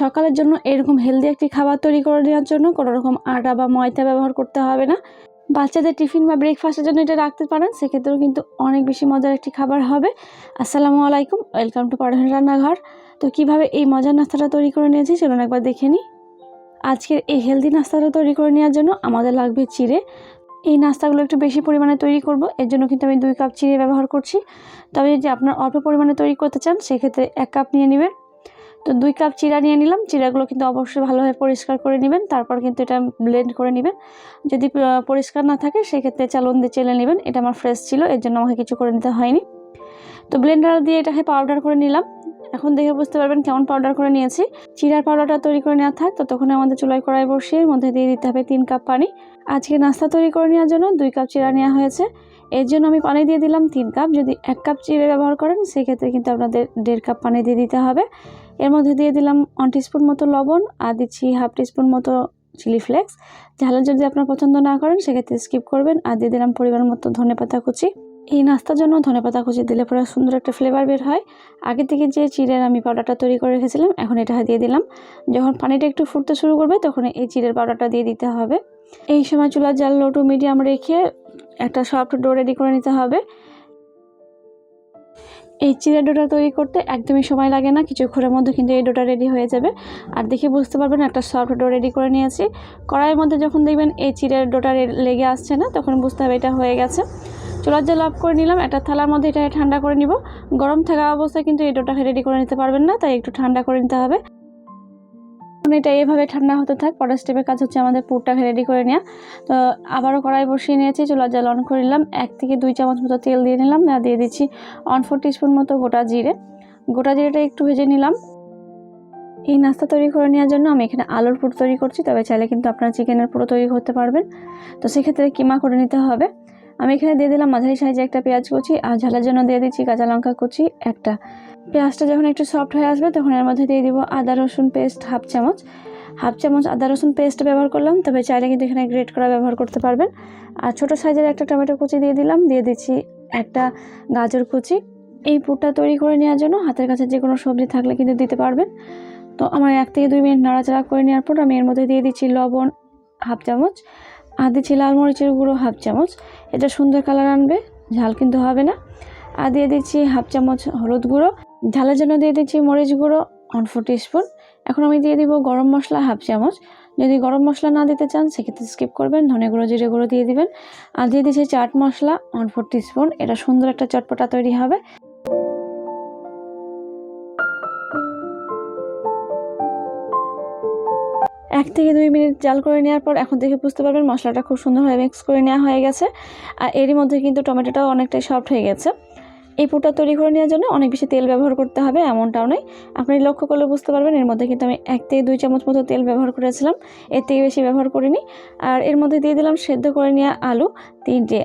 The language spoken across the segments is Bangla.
সকালের জন্য এরকম হেলদি একটি খাবার তৈরি করে নেওয়ার জন্য কোনো রকম আটা বা ময়দা ব্যবহার করতে হবে না। বাচ্চাদের টিফিন বা ব্রেকফাস্টের জন্য এটা রাখতে পারেন, সেক্ষেত্রেও কিন্তু অনেক বেশি মজার একটি খাবার হবে। আসসালামু আলাইকুম ওয়েলকাম টু পারভিন রান্নাঘর। তো কীভাবে এই মজার নাস্তাটা তৈরি করে নিয়েছি চলুন একবার দেখে নিই। আজকের এই হেলদি নাস্তাটা তৈরি করে নেওয়ার জন্য আমাদের লাগবে চিড়ে। এই নাস্তাগুলো একটু বেশি পরিমাণে তৈরি করব, এর জন্য কিন্তু আমি দুই কাপ চিড়ে ব্যবহার করছি। তবে যদি আপনার অল্প পরিমাণে তৈরি করতে চান, সেক্ষেত্রে এক কাপ নিয়ে নেবেন। তো দুই কাপ চিড়া নিয়ে নিলাম। চিড়াগুলো কিন্তু অবশ্যই ভালোভাবে পরিষ্কার করে নেবেন। তারপর কিন্তু এটা ব্লেন্ড করে নেবেন। যদি পরিষ্কার না থাকে, সেক্ষেত্রে চালন দিয়ে চেলে নেবেন। এটা আমার ফ্রেশ ছিল, এর জন্য আমাকে কিছু করে নিতে হয়নি। তো ব্লেন্ডার দিয়ে এটাকে পাউডার করে নিলাম। এখন দেখে বুঝতে পারবেন কেমন পাউডার করে নিয়েছি। চিড়ার পাউডারটা তৈরি করে নেওয়া থাক। ততক্ষণে আমাদের চুলাই কড়াই বসিয়ে মধ্যে দিয়ে দিতে হবে তিন কাপ পানি। আজকে নাস্তা তৈরি করে নেওয়ার জন্য দুই কাপ চিড়া নেওয়া হয়েছে। এর জন্য আমি পানি দিয়ে দিলাম তিন কাপ। যদি এক কাপ চিড়ে ব্যবহার করেন, সেক্ষেত্রে কিন্তু আপনাদের দেড় কাপ পানি দিয়ে দিতে হবে। এর মধ্যে দিয়ে দিলাম ওয়ান টিস্পুন মতো লবণ, আর দিচ্ছি হাফ টিস্পুন মতো চিলি ফ্লেক্স ঝাল যদি আপনার পছন্দ না করেন, সেক্ষেত্রে স্কিপ করবেন, আর দিয়ে দিলাম পরিমাণ মতো ধনে পাতা কুচি। এই নাস্তার জন্য ধনে পাতা কুচি দিলে পরে সুন্দর একটা ফ্লেভার বের হয়। আগে থেকে যে চিড়ের আমি পাউডারটা তৈরি করে রেখেছিলাম, এখন এটা দিয়ে দিলাম। যখন পানিটা একটু ফুটতে শুরু করবে তখন এই চিড়ের পাউডারটা দিয়ে দিতে হবে। এই সময় চুলার জাল লো টু মিডিয়াম রেখে একটা সফট ডো রেডি করে নিতে হবে। এই চিড়ের ডোটা তৈরি করতে একদমই সময় লাগে না কিছুক্ষণের মধ্যে কিন্তু এই ডোটা রেডি হয়ে যাবে। আর দেখে বুঝতে পারবেন একটা সফট ডো রেডি করে নিয়েছি। কড়াইয়ের মধ্যে যখন দেখবেন এই চিড়ের ডোটা লেগে আসছে না, তখন বুঝতে হবে এটা হয়ে গেছে। চুলার জল অফ করে নিলাম, একটা থালার মধ্যে এটা ঠান্ডা করে নিব। গরম থাকা অবস্থায় কিন্তু এই ডোটাকে রেডি করে নিতে পারবেন না, তাই একটু ঠান্ডা করে নিতে হবে। এখন এটা এভাবে ঠান্ডা হতে থাক, পরের স্টেপের কাজ হচ্ছে আমাদের পুরটাকে রেডি করে নেওয়া তো আবারও কড়াই বসিয়ে নিয়েছি, চুলার জাল অন করে নিলাম। এক থেকে দুই চামচ মতো তেল দিয়ে নিলাম। আর দিয়ে দিচ্ছি ওয়ান ফোর টিস্পুন মতো গোটা জিরে। গোটা জিরেটা একটু ভেজে নিলাম। এই নাস্তা তৈরি করে নেওয়ার জন্য আমি এখানে আলুর পুর তৈরি করছি, তবে চাইলে কিন্তু আপনারা চিকেনের পুরো তৈরি করতে পারবেন। তো সেক্ষেত্রে কিমা করে নিতে হবে। আমি এখানে দিয়ে দিলাম মাঝারি সাইজে একটা পেঁয়াজ কুচি, আর ঝালের জন্য দিয়ে দিচ্ছি কাঁচা লঙ্কা কুচি একটা। পেঁয়াজটা যখন একটু সফট হয়ে আসবে, তখন এর মধ্যে দিয়ে দিব আদা, রসুন পেস্ট হাফ চামচ। হাফ চামচ আদা, রসুন পেস্ট ব্যবহার করলাম, তবে চাইলে কিন্তু এখানে গ্রেট করা ব্যবহার করতে পারবেন। আর ছোটো সাইজের একটা টমেটো কুচি দিয়ে দিলাম, দিয়ে দিচ্ছি একটা গাজর কুচি। এই পুরটা তৈরি করে নেওয়ার জন্য হাতের কাছে যে কোনো সবজি থাকলে কিন্তু দিতে পারবেন। তো আমার এক থেকে দুই মিনিট নাড়াচাড়া করে নেওয়ার পর আমি এর মধ্যে দিয়ে দিচ্ছি লবণ হাফ চামচ। আর দিচ্ছি লাল মরিচের গুঁড়ো হাফ চামচ, এটা সুন্দর কালার আনবে, ঝাল কিন্তু হবে না। আর দিয়ে দিচ্ছি হাফ চামচ হলুদ গুঁড়ো, ঝালের জন্য দিয়ে দিচ্ছি মরিচ গুঁড়ো ওয়ান ফোর স্পুন এখন আমি দিয়ে দিব গরম মশলা হাফ চামচ। যদি গরম মশলা না দিতে চান, সেক্ষেত্রে স্কিপ করবেন, ধনে গুঁড়ো, জিরে গুঁড়ো দিয়ে দিবেন। আর দিয়ে দিচ্ছি chaat masala one four spoon এটা সুন্দর একটা চটপটা তৈরি হবে। এক থেকে দুই মিনিট জাল করে নেওয়ার পর এখন থেকে বুঝতে পারবেন মশলাটা খুব সুন্দরভাবে মিক্স করে নেওয়া হয়ে গেছে। আর এরই মধ্যে কিন্তু টমেটোটাও অনেকটাই সফট হয়ে গেছে। এই পুরটা তৈরি করে নেওয়ার জন্য অনেক বেশি তেল ব্যবহার করতে হবে, এমনটাও নয়। আপনি লক্ষ্য করলে বুঝতে পারবেন এর মধ্যে কিন্তু আমি এক থেকে দুই চামচ মতো তেল ব্যবহার করেছিলাম, এর থেকে বেশি ব্যবহার করিনি। আর এর মধ্যে দিয়ে দিলাম সেদ্ধ করে নেওয়া আলু, তিনটে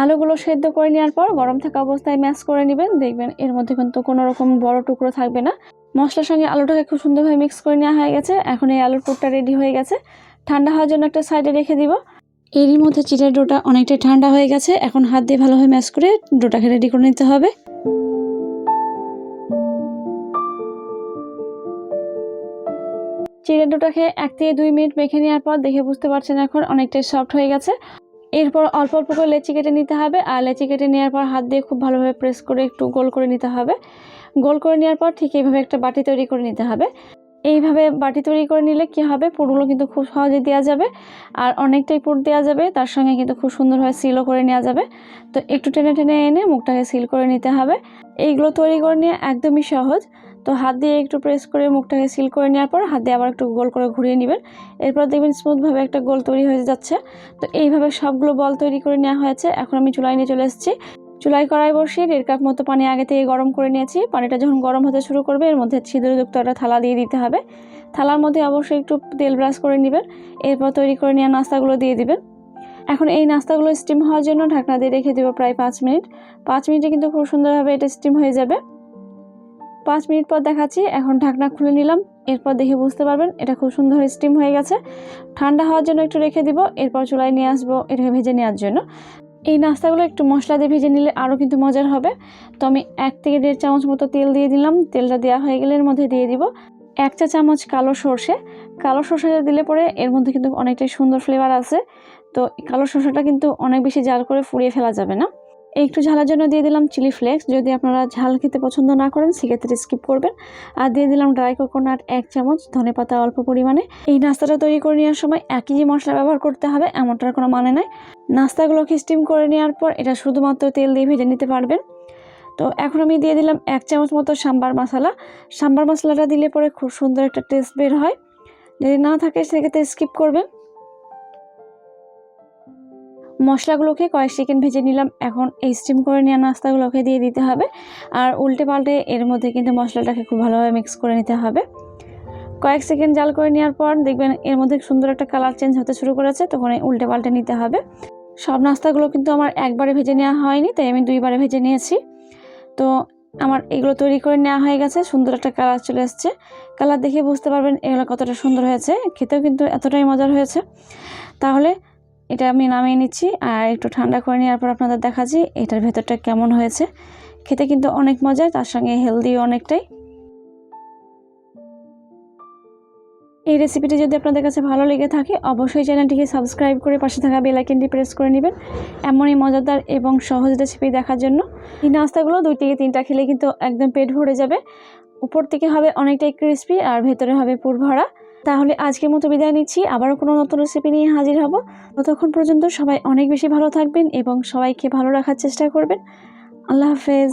আলুগুলো সেদ্ধ করে নেওয়ার পর গরম থাকা অবস্থায় ম্যাশ করে নেবেন। দেখবেন এর মধ্যে কিন্তু কোনো রকম বড় টুকরো থাকবে না। মশলার সঙ্গে আলুটাকে খুব সুন্দরভাবে মিক্স করে নেওয়া হয়ে গেছে। এখন এই আলুর পুরটা রেডি হয়ে গেছে। ঠান্ডা হওয়ার জন্য একটা সাইডে রেখে দিব। এরই মধ্যে চিড়ের ডোটা অনেকটাই ঠান্ডা হয়ে গেছে। এখন হাত দিয়ে ভালোভাবে ম্যাশ করে ডোটাকে রেডি করে নিতে হবে। চিড়ের ডোটাকে এক থেকে দুই মিনিট মেখে নেওয়ার পর দেখে বুঝতে পারছেন এখন অনেকটাই সফট হয়ে গেছে। এরপর অল্প অল্প করে লেচি কেটে নিতে হবে। আর লেচি কেটে নেওয়ার পর হাত দিয়ে খুব ভালোভাবে প্রেস করে একটু গোল করে নিতে হবে। গোল করে নেওয়ার পর ঠিক এইভাবে একটা বাটি তৈরি করে নিতে হবে। এইভাবে বাটি তৈরি করে নিলে কি হবে? পুরগুলো কিন্তু খুব সহজে দেওয়া যাবে। আর অনেকটাই পুর দেওয়া যাবে, তার সঙ্গে কিন্তু খুব সুন্দরভাবে সিলও করে নেওয়া যাবে। তো একটু টেনে টেনে এনে মুখটাকে সিল করে নিতে হবে। এইগুলো তৈরি করে নিয়ে একদমই সহজ। তো হাত দিয়ে একটু প্রেস করে মুখটাকে সিল করে নেওয়ার পর হাত দিয়ে আবার একটু গোল করে ঘুরিয়ে নেবেন। এরপর দেখবেন স্মুথভাবে একটা গোল তৈরি হয়ে যাচ্ছে। তো এইভাবে সবগুলো বল তৈরি করে নেওয়া হয়েছে। এখন আমি চুলায় নিয়ে চলে এসেছি। চুলায় কড়াই বসিয়ে দেড় কাপ মতো পানি আগে থেকে গরম করে নিয়েছি। পানিটা যখন গরম হতে শুরু করবে, এর মধ্যে ছিদ্রযুক্ত একটা থালা দিয়ে দিতে হবে। থালার মধ্যে অবশ্যই একটু তেল ব্রাশ করে নেবেন। এরপর তৈরি করে নেওয়া নাস্তাগুলো দিয়ে দিবেন। এখন এই নাস্তাগুলো স্টিম হওয়ার জন্য ঢাকনা দিয়ে রেখে দেবো প্রায় পাঁচ মিনিট। পাঁচ মিনিটে কিন্তু খুব সুন্দরভাবে এটা স্টিম হয়ে যাবে। পাঁচ মিনিট পর দেখাচ্ছি, এখন ঢাকনা খুলে নিলাম। এরপর দেখে বুঝতে পারবেন, এটা খুব সুন্দর স্টিম হয়ে গেছে। ঠান্ডা হওয়ার জন্য একটু রেখে দিব, এরপর চুলায় নিয়ে আসব এটাকে ভেজে নেওয়ার জন্য। এই নাস্তাগুলো একটু মশলা দিয়ে ভেজে নিলে আরও কিন্তু মজার হবে। তো আমি এক থেকে দেড় চামচ মতো তেল দিয়ে দিলাম। তেলটা দেওয়া হয়ে গেলে এর মধ্যে দিয়ে দিব এক চা চামচ কালো সর্ষে। কালো সর্ষেটা দিলে পরে এর মধ্যে কিন্তু অনেকটাই সুন্দর ফ্লেভার আছে। তো কালো সর্ষেটা কিন্তু অনেক বেশি জাল করে ফুরিয়ে ফেলা যাবে না। একটু ঝালের জন্য দিয়ে দিলাম চিলি ফ্লেক্স। যদি আপনারা ঝাল খেতে পছন্দ না করেন, সেক্ষেত্রে স্কিপ করবেন। আর দিয়ে দিলাম ড্রাই কোকোনাট এক চামচ, ধনে পাতা অল্প পরিমাণে। এই নাস্তাটা তৈরি করে নেওয়ার সময় এক কেজি মশলা ব্যবহার করতে হবে, এমনটার কোনো মানে নাই। নাস্তাগুলোকে স্টিম করে নেওয়ার পর এটা শুধুমাত্র তেল দিয়ে ভেজে নিতে পারবেন। তো এখন আমি দিয়ে দিলাম এক চামচ মতো সাম্বার মশলা। সাম্বার মশলাটা দিলে পরে খুব সুন্দর একটা টেস্ট বের হয়। যদি না থাকে, সেক্ষেত্রে স্কিপ করবেন। মশলাগুলোকে কয়েক সেকেন্ড ভেজে নিলাম। এখন এই স্টিম করে নেওয়া নাস্তাগুলোকে দিয়ে দিতে হবে। আর উল্টে পাল্টে এর মধ্যে কিন্তু মশলাটাকে খুব ভালোভাবে মিক্স করে নিতে হবে। কয়েক সেকেন্ড জাল করে নেওয়ার পর দেখবেন এর মধ্যে সুন্দর একটা কালার চেঞ্জ হতে শুরু করেছে, তখন উল্টে পাল্টে নিতে হবে। সব নাস্তাগুলো কিন্তু আমার একবারে ভেজে নেওয়া হয়নি, তাই আমি দুইবারে ভেজে নিয়েছি। তো আমার এগুলো তৈরি করে নেওয়া হয়ে গেছে, সুন্দর একটা কালার চলে এসছে। কালার দেখে বুঝতে পারবেন এগুলো কতটা সুন্দর হয়েছে, খেতেও কিন্তু এতটাই মজার হয়েছে। তাহলে এটা আমি নামিয়ে নিচ্ছি আর একটু ঠান্ডা করে নেওয়ার পর আপনাদের দেখাচ্ছি এটার ভেতরটা কেমন হয়েছে। খেতে কিন্তু অনেক মজার, তার সঙ্গে হেলদিও অনেকটাই। এই রেসিপিটি যদি আপনাদের কাছে ভালো লেগে থাকে, অবশ্যই চ্যানেলটিকে সাবস্ক্রাইব করে পাশে থাকা বেল আইকনটি প্রেস করে নেবেন। এমনই মজাদার এবং সহজ রেসিপি দেখার জন্য। এই নাস্তাগুলো দুই থেকে তিনটা খেলে কিন্তু একদম পেট ভরে যাবে। উপর থেকে হবে অনেকটাই ক্রিস্পি আর ভেতরে হবে পুর ভরা তাহলে আজকের মতো বিদায় নিচ্ছি। আবারও কোনো নতুন রেসিপি নিয়ে হাজির হব। ততক্ষণ পর্যন্ত সবাই অনেক বেশি ভালো থাকবেন এবং সবাইকে ভালো রাখার চেষ্টা করবেন। আল্লাহ হাফেজ।